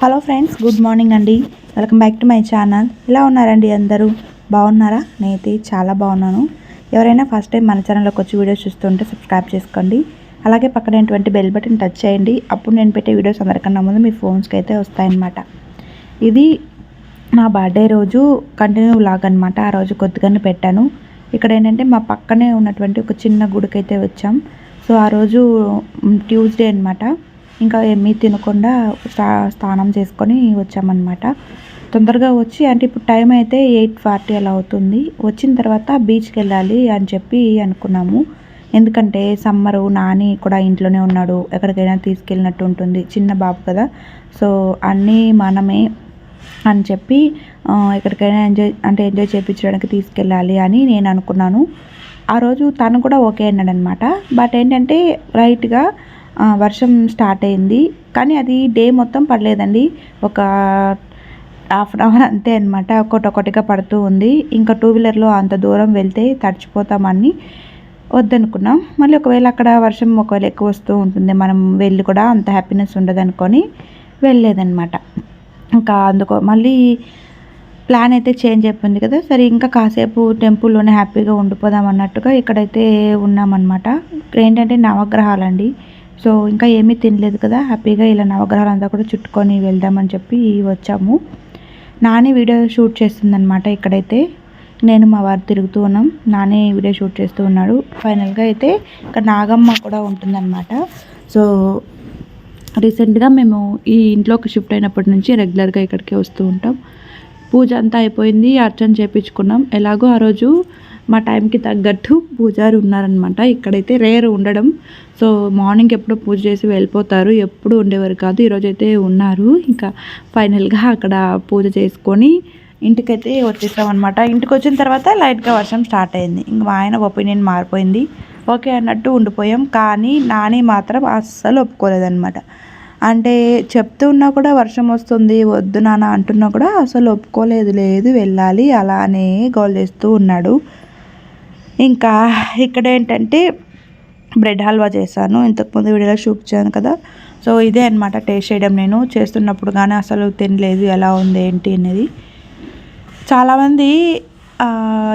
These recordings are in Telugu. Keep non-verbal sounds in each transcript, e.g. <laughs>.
హలో ఫ్రెండ్స్ గుడ్ మార్నింగ్ అండి. Welcome back to my channel. ఎలా ఉన్నారండి అందరూ? బాగున్నారా? నేనైతే చాలా బాగున్నాను. ఎవరైనా ఫస్ట్ టైం మన ఛానల్లోకి వచ్చి వీడియోస్ చూస్తుంటే సబ్స్క్రైబ్ చేసుకోండి. అలాగే పక్కనటువంటి బెల్ బటన్ టచ్ చేయండి. అప్పుడు నేను పెట్టే వీడియోస్ అందరికన్నా ముందు మీ ఫోన్స్కి అయితే వస్తాయన్నమాట. ఇది నా బర్త్డే రోజు కంటిన్యూ లాగ్ అనమాట ఆ రోజు కొద్దిగానే పెట్టాను. ఇక్కడ ఏంటంటే మా పక్కనే ఉన్నటువంటి ఒక చిన్న గుడికి అయితే వచ్చాం. సో ఆ రోజు ట్యూస్డే అనమాట ఇంకా ఏమీ తినకుండా స్నా స్నానం చేసుకొని వచ్చామన్నమాట. తొందరగా వచ్చి అంటే ఇప్పుడు టైం అయితే ఎయిట్ ఫార్టీ అలా అవుతుంది. వచ్చిన తర్వాత బీచ్కి వెళ్ళాలి అని చెప్పి అనుకున్నాము. ఎందుకంటే సమ్మరు నాని కూడా ఇంట్లోనే ఉన్నాడు. ఎక్కడికైనా తీసుకెళ్ళినట్టు ఉంటుంది. చిన్న బాబు కదా. సో అన్నీ మనమే అని చెప్పి ఎక్కడికైనా ఎంజాయ్ అంటే ఎంజాయ్ చేయించడానికి తీసుకెళ్ళాలి అని నేను అనుకున్నాను. ఆ రోజు తను కూడా ఓకే అన్నాడనమాట బట్ ఏంటంటే రైట్గా వర్షం స్టార్ట్ అయింది. కానీ అది డే మొత్తం పడలేదండి. ఒక హాఫ్ అన్ అవర్ అంతే అనమాట ఒకటొకటిగా పడుతూ ఉంది. ఇంకా టూ వీలర్లో అంత దూరం వెళ్తే తడిచిపోతామని వద్దనుకున్నాం. మళ్ళీ ఒకవేళ అక్కడ వర్షం ఒకవేళ ఎక్కువ వస్తూ ఉంటుంది మనం వెళ్ళి కూడా అంత హ్యాపీనెస్ ఉండదనుకొని వెళ్ళలేదన్నమాట. ఇంకా అందుకో మళ్ళీ ప్లాన్ అయితే చేంజ్ అయిపోయింది కదా. సరే ఇంకా కాసేపు టెంపుల్లోనే హ్యాపీగా ఉండిపోదాం అన్నట్టుగా ఇక్కడైతే ఉన్నామన్నమాట. ఏంటంటే నవగ్రహాలండి. సో ఇంకా ఏమీ తినలేదు కదా హ్యాపీగా ఇలా నవగ్రహాలంతా కూడా చుట్టుకొని వెళ్దామని చెప్పి వచ్చాము. నాని వీడియో షూట్ చేస్తుందనమాట ఇక్కడైతే. నేను మా వారు తిరుగుతూ ఉన్నాం. నానే వీడియో షూట్ చేస్తూ ఉన్నాడు. ఫైనల్గా అయితే ఇక్కడ నాగమ్మ కూడా ఉంటుందన్నమాట. సో రీసెంట్గా మేము ఈ ఇంట్లోకి షిఫ్ట్ అయినప్పటి నుంచి రెగ్యులర్గా ఇక్కడికి వస్తూ ఉంటాం. పూజ అంతా అయిపోయింది అర్చన చేయించుకున్నాం ఎలాగో ఆ రోజు మా టైంకి తగ్గట్టు పూజారి ఉన్నారనమాట ఇక్కడైతే రేర్ ఉండడం. సో మార్నింగ్ ఎప్పుడో పూజ చేసి వెళ్ళిపోతారు. ఎప్పుడు ఉండేవారు కాదు. ఈరోజైతే ఉన్నారు. ఇంకా ఫైనల్గా అక్కడ పూజ చేసుకొని ఇంటికైతే వచ్చేసాం అనమాట ఇంటికి వచ్చిన తర్వాత లైట్గా వర్షం స్టార్ట్ అయింది. ఇంక మా ఆయన ఒపీనియన్ మారిపోయింది. ఓకే అన్నట్టు ఉండిపోయాం. కానీ నాని మాత్రం అస్సలు ఒప్పుకోలేదన్నమాట. అంటే చెప్తున్నా కూడా వర్షం వస్తుంది వద్దు నాన్న అంటున్నా కూడా అసలు ఒప్పుకోలేదు. లేదు వెళ్ళాలి అలానే గోల్ చేస్తూ ఉన్నాడు. ఇంకా ఇక్కడ ఏంటంటే బ్రెడ్ హల్వా చేశాను. ఇంతకుముందు వీడియోలో చూపించాను కదా. సో ఇదే అనమాట టేస్ట్ చేయడం నేను. చేస్తున్నప్పుడు కానీ అసలు తినలేదు ఎలా ఉంది ఏంటి అనేది. చాలామంది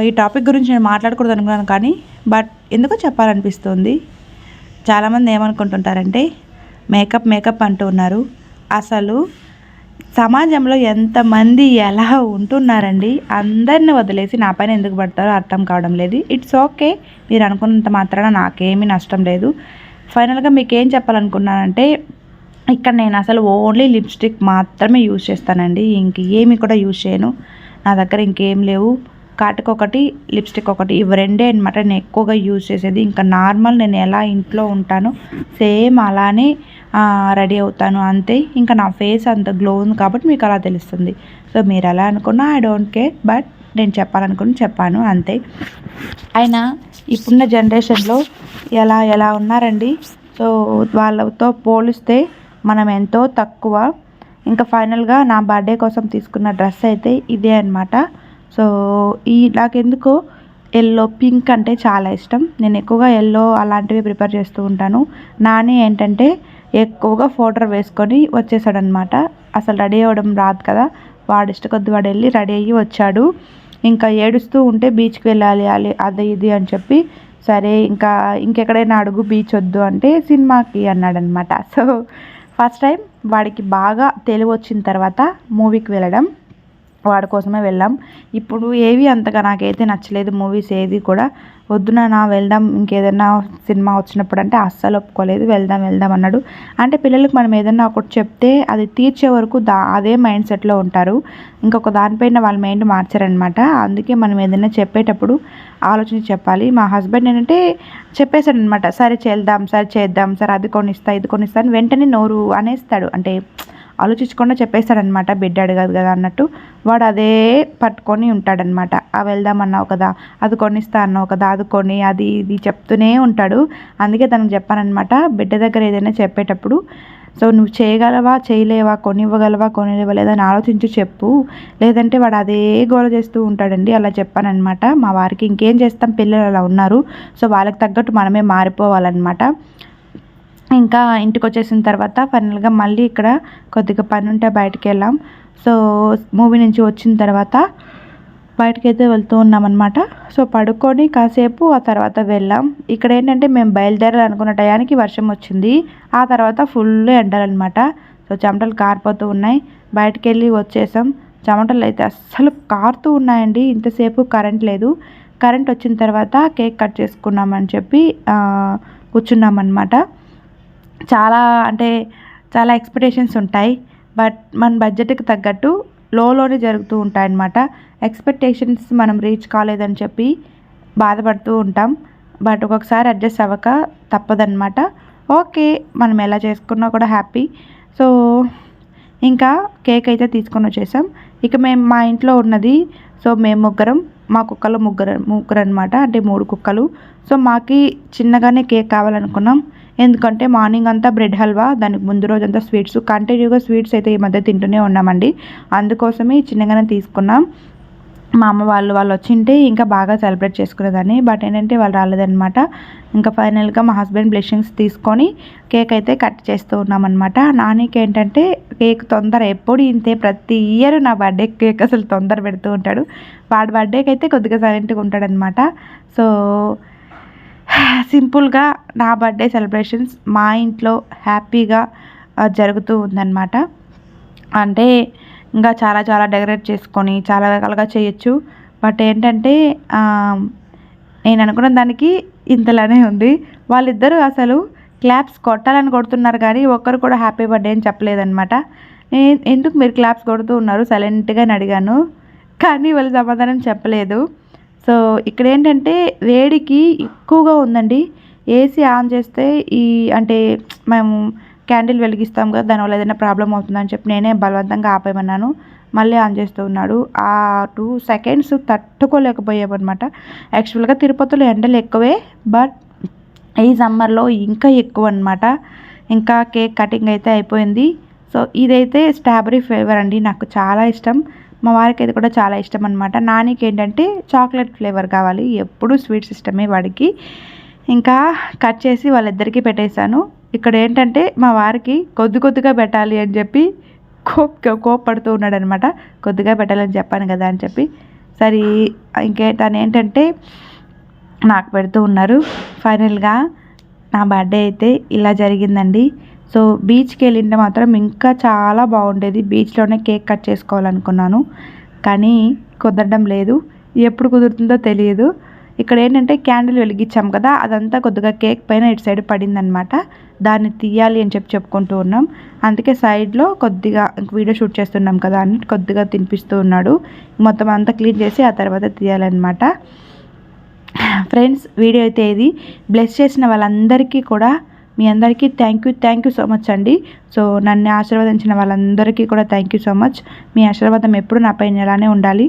ఈ టాపిక్ గురించి నేను మాట్లాడకూడదు అనుకున్నాను కానీ బట్ ఎందుకో చెప్పాలనిపిస్తుంది. చాలామంది ఏమనుకుంటుంటారంటే మేకప్ మేకప్ అంటూ ఉన్నారు. అసలు సమాజంలో ఎంతమంది ఎలా ఉంటున్నారండి? అందరిని వదిలేసి నా పైన ఎందుకు పడతారో అర్థం కావడం లేదు. ఇట్స్ ఓకే మీరు అనుకున్నంత మాత్రాన నాకేమీ నష్టం లేదు. ఫైనల్గా మీకు ఏం చెప్పాలనుకున్నానంటే ఇక్కడ నేను అసలు ఓన్లీ లిప్స్టిక్ మాత్రమే యూజ్ చేస్తానండి. ఇంక ఏమి కూడా యూజ్ చేయను. నా దగ్గర ఇంకేం లేవు. కాటుక ఒకటి లిప్స్టిక్ ఒకటి ఇవి రెండే అనమాట నేను ఎక్కువగా యూజ్ చేసేది. ఇంకా నార్మల్ నేను ఎలా ఇంట్లో ఉంటానో సేమ్ అలానే రెడీ అవుతాను అంతే. ఇంకా నా ఫేస్ అంత గ్లో ఉంది కాబట్టి మీకు అలా తెలుస్తుంది. సో మీరు ఎలా అనుకున్నా ఐ డోంట్ కేర్ బట్ నేను చెప్పాలనుకుని చెప్పాను అంతే. అయినా ఇప్పుడున్న జనరేషన్లో ఎలా ఎలా ఉన్నారండి? సో వాళ్ళతో పోలిస్తే మనం ఎంతో తక్కువ. ఇంకా ఫైనల్గా నా బర్త్డే కోసం తీసుకున్న డ్రెస్ అయితే ఇదే అనమాట సో ఈ నాకెందుకో ఎల్లో పింక్ అంటే చాలా ఇష్టం. నేను ఎక్కువగా ఎల్లో అలాంటివి ప్రిపేర్ చేస్తూ ఉంటాను. నాని ఏంటంటే ఎక్కువగా ఫోటో వేసుకొని వచ్చేసాడనమాట అసలు రెడీ అవ్వడం రాదు కదా. వాడు ఇష్టకొద్ది వాడు వెళ్ళి రెడీ అయ్యి వచ్చాడు. ఇంకా ఏడుస్తూ ఉంటే బీచ్కి వెళ్ళాలి అది ఇది అని చెప్పి సరే ఇంకా ఇంకెక్కడైనా అడుగు బీచ్ వద్దు అంటే సినిమాకి అన్నాడనమాట <laughs> సో ఫస్ట్ టైం వాడికి బాగా తెలివి వచ్చిన తర్వాత మూవీకి వెళ్ళడం. వాడి కోసమే వెళ్ళాం. ఇప్పుడు ఏవి అంతగా నాకైతే నచ్చలేదు మూవీస్ ఏది కూడా. వద్దు నా వెళ్దాం. ఇంకేదైనా సినిమా వచ్చినప్పుడు అంటే అస్సలు ఒప్పుకోలేదు. వెళ్దాం వెళ్దాం అన్నాడు. అంటే పిల్లలకు మనం ఏదైనా ఒకటి చెప్తే అది తీర్చే వరకు దా అదే మైండ్ సెట్లో ఉంటారు. ఇంకొక దానిపైన వాళ్ళ మైండ్ మార్చారనమాట. అందుకే మనం ఏదైనా చెప్పేటప్పుడు ఆలోచన చెప్పాలి. మా హస్బెండ్ ఏంటంటే చెప్పేశాడనమాట. సరే చేద్దాం సరే చేద్దాం. సరే అది కొనిస్తా ఇది కొనిస్తా అని వెంటనే నోరు అనేస్తాడు. అంటే ఆలోచించకుండా చెప్పేస్తాడనమాట బిడ్డ అడగదు కదా అన్నట్టు వాడు అదే పట్టుకొని ఉంటాడనమాట ఆ వెళ్దామన్నావు కదా అది కొనిస్తా అన్నావు కదా అది కొని అది ఇది చెప్తూనే ఉంటాడు. అందుకే తనకు చెప్పానమాట బిడ్డ దగ్గర ఏదైనా చెప్పేటప్పుడు సో నువ్వు చేయగలవా చేయలేవా కొనివ్వగలవా కొనివ్వలేదా అని ఆలోచించి చెప్పు. లేదంటే వాడు అదే గోల చేస్తూ ఉంటాడండి అలా చెప్పానమాట మా వారికి ఇంకేం చేస్తాం పిల్లలు అలా ఉన్నారు. సో వాళ్ళకి తగ్గట్టు మనమే మారిపోవాలన్నమాట. ఇంకా ఇంటికి వచ్చేసిన తర్వాత ఫైనల్గా మళ్ళీ ఇక్కడ కొద్దిగా పని ఉంటే బయటికి వెళ్ళాం సో మూవీ నుంచి వచ్చిన తర్వాత బయటకి అయితే వెళ్తూ ఉన్నామన్నమాట. సో పడుకొని కాసేపు ఆ తర్వాత వెళ్ళాం. ఇక్కడ ఏంటంటే మేము బయలుదేరాలనుకున్న టయానికి వర్షం వచ్చింది. ఆ తర్వాత ఫుల్ ఎండాలన్నమాట. సో చెమటలు కారిపోతూ ఉన్నాయి. బయటకు వెళ్ళి వచ్చేసాం. చెమటలు అయితే అస్సలు కారుతూ ఉన్నాయండి. ఇంతసేపు కరెంట్ లేదు. కరెంట్ వచ్చిన తర్వాత కేక్ కట్ చేసుకున్నామని చెప్పి కూర్చున్నామన్నమాట. చాలా అంటే చాలా ఎక్స్పెక్టేషన్స్ ఉంటాయి. బట్ మన బడ్జెట్కి తగ్గట్టు లోలోనే జరుగుతూ ఉంటాయన్నమాట. ఎక్స్పెక్టేషన్స్ మనం రీచ్ కాలేదని చెప్పి బాధపడుతూ ఉంటాం. బట్ ఒక్కొక్కసారి అడ్జస్ట్ అవ్వక తప్పదన్నమాట. ఓకే మనం ఎలా చేసుకున్నా కూడా హ్యాపీ సో ఇంకా కేక్ అయితే తీసుకొని వచ్చేసాం. ఇక మేము మా ఇంట్లో ఉన్నది సో మేము ముగ్గురం మా కుక్కలు ముగ్గురు ముగ్గురు అనమాట అంటే మూడు కుక్కలు. సో మాకి చిన్నగానే కేక్ కావాలనుకున్నాం. ఎందుకంటే మార్నింగ్ అంతా బ్రెడ్ హల్వా దానికి ముందు రోజు అంతా స్వీట్స్. కంటిన్యూగా స్వీట్స్ అయితే ఈ మధ్య తింటూనే ఉన్నామండి. అందుకోసమే చిన్నగానే తీసుకున్నాం. మా అమ్మ వాళ్ళు వాళ్ళు వచ్చింటే ఇంకా బాగా సెలబ్రేట్ చేసుకునేదాన్ని. బట్ ఏంటంటే వాళ్ళు రాలేదనమాట ఇంకా ఫైనల్గా మా హస్బెండ్ బ్లెషింగ్స్ తీసుకొని కేక్ అయితే కట్ చేస్తూ ఉన్నామన్నమాట. నానికి ఏంటంటే కేక్ తొందర ఎప్పుడు ఇంతే ప్రతి ఇయర్ నా బర్త్డే కేక్ అసలు తొందర పెడుతూ ఉంటాడు. వాడి బర్త్డేకి అయితే కొద్దిగా సైలెంట్గా ఉంటాడనమాట సో సింపుల్గా నా బర్త్డే సెలబ్రేషన్స్ మా ఇంట్లో హ్యాపీగా జరుగుతూ ఉందన్నమాట. అంటే ఇంకా చాలా చాలా డెకరేట్ చేసుకొని చాలా రకాలుగా చేయొచ్చు. బట్ ఏంటంటే నేను అనుకున్న దానికి ఇంతలానే ఉంది. వాళ్ళిద్దరూ అసలు క్లాప్స్ కొట్టాలని కొడుతున్నారు కానీ ఒక్కరు కూడా హ్యాపీ బర్త్డే అని చెప్పలేదన్నమాట. ఎందుకు మీరు క్లాప్స్ కొడుతూ ఉన్నారు? సైలెంట్గా అడిగాను. కానీ వాళ్ళు సమాధానం చెప్పలేదు. సో ఇక్కడ ఏంటంటే వేడికి ఎక్కువగా ఉందండి. ఏసీ ఆన్ చేస్తే ఈ అంటే మేము క్యాండిల్ వెలిగిస్తాం కదా దానివల్ల ఏదైనా ప్రాబ్లం అవుతుందని చెప్పి నేనే బలవంతంగా ఆపేయమన్నాను. మళ్ళీ ఆన్ చేస్తూ ఉన్నాడు. ఆ టూ సెకండ్స్ తట్టుకోలేకపోయామన్నమాట. యాక్చువల్గా తిరుపతిలో ఎండలు ఎక్కువే బట్ ఈ సమ్మర్లో ఇంకా ఎక్కువ అనమాట ఇంకా కేక్ కటింగ్ అయితే అయిపోయింది. సో ఇదైతే స్ట్రాబెరీ ఫ్లేవర్ అండి నాకు చాలా ఇష్టం. మా వారికి అయితే కూడా చాలా ఇష్టం అనమాట నానికి ఏంటంటే చాక్లెట్ ఫ్లేవర్ కావాలి. ఎప్పుడు స్వీట్స్ ఇష్టమే వాడికి. ఇంకా కట్ చేసి వాళ్ళిద్దరికీ పెట్టేశాను. ఇక్కడ ఏంటంటే మా వారికి కొద్ది కొద్దిగా పెట్టాలి అని చెప్పి కోప్ కోప్పడుతూ ఉన్నాడు అనమాట కొద్దిగా పెట్టాలని చెప్పాను కదా అని చెప్పి. సరే ఇంకే తను ఏంటంటే నాకు పెడుతూ ఉన్నారు. ఫైనల్గా నా బర్త్డే అయితే ఇలా జరిగిందండి. సో బీచ్కి వెళ్ళింటే మాత్రం ఇంకా చాలా బాగుండేది. బీచ్లోనే కేక్ కట్ చేసుకోవాలనుకున్నాను. కానీ కుదరడం లేదు. ఎప్పుడు కుదురుతుందో తెలియదు. ఇక్కడ ఏంటంటే క్యాండిల్ వెలిగించాం కదా అదంతా కొద్దిగా కేక్ పైన ఇటు సైడ్ పడిందనమాట దాన్ని తీయాలి అని చెప్పి చెప్పుకుంటూ ఉన్నాం. అందుకే సైడ్లో కొద్దిగా వీడియో షూట్ చేస్తున్నాం కదా అని కొద్దిగా తినిపిస్తూ ఉన్నాడు. మొత్తం అంతా క్లీన్ చేసి ఆ తర్వాత తీయాలన్నమాట. ఫ్రెండ్స్ వీడియో అయితే ఇది. బ్లెస్ చేసిన వాళ్ళందరికీ కూడా మీ అందరికీ thank you thank you so much అండి. సో నన్ను ఆశీర్వదించిన వాళ్ళందరికీ కూడా థ్యాంక్ యూ సో మచ్ మీ ఆశీర్వాదం ఎప్పుడు నా పైన ఎలానే ఉండాలి.